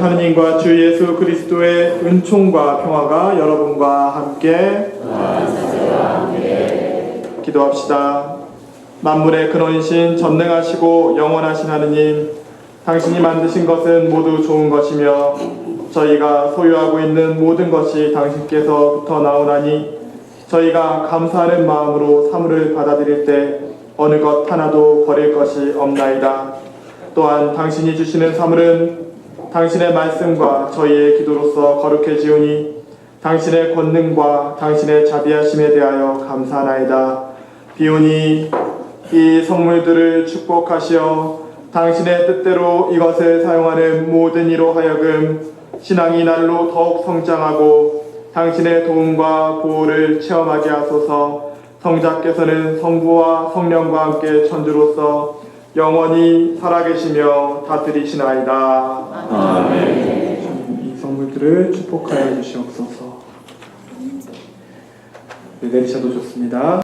하느님과 주 예수 그리스도의 은총과 평화가 여러분과 함께 기도합시다. 만물의 근원이신 전능하시고 영원하신 하느님, 당신이 만드신 것은 모두 좋은 것이며 저희가 소유하고 있는 모든 것이 당신께서부터 나오나니 저희가 감사하는 마음으로 사물을 받아들일 때 어느 것 하나도 버릴 것이 없나이다. 또한 당신이 주시는 사물은 당신의 말씀과 저희의 기도로서 거룩해지오니 당신의 권능과 당신의 자비하심에 대하여 감사하나이다. 비오니 이 성물들을 축복하시어 당신의 뜻대로 이것을 사용하는 모든 이로 하여금 신앙이 날로 더욱 성장하고 당신의 도움과 보호를 체험하게 하소서 성자께서는 성부와 성령과 함께 천주로서 영원히 살아계시며 다스리시나이다. 아멘. 이 선물들을 축복하여 주시옵소서. 네, 내리셔도 좋습니다.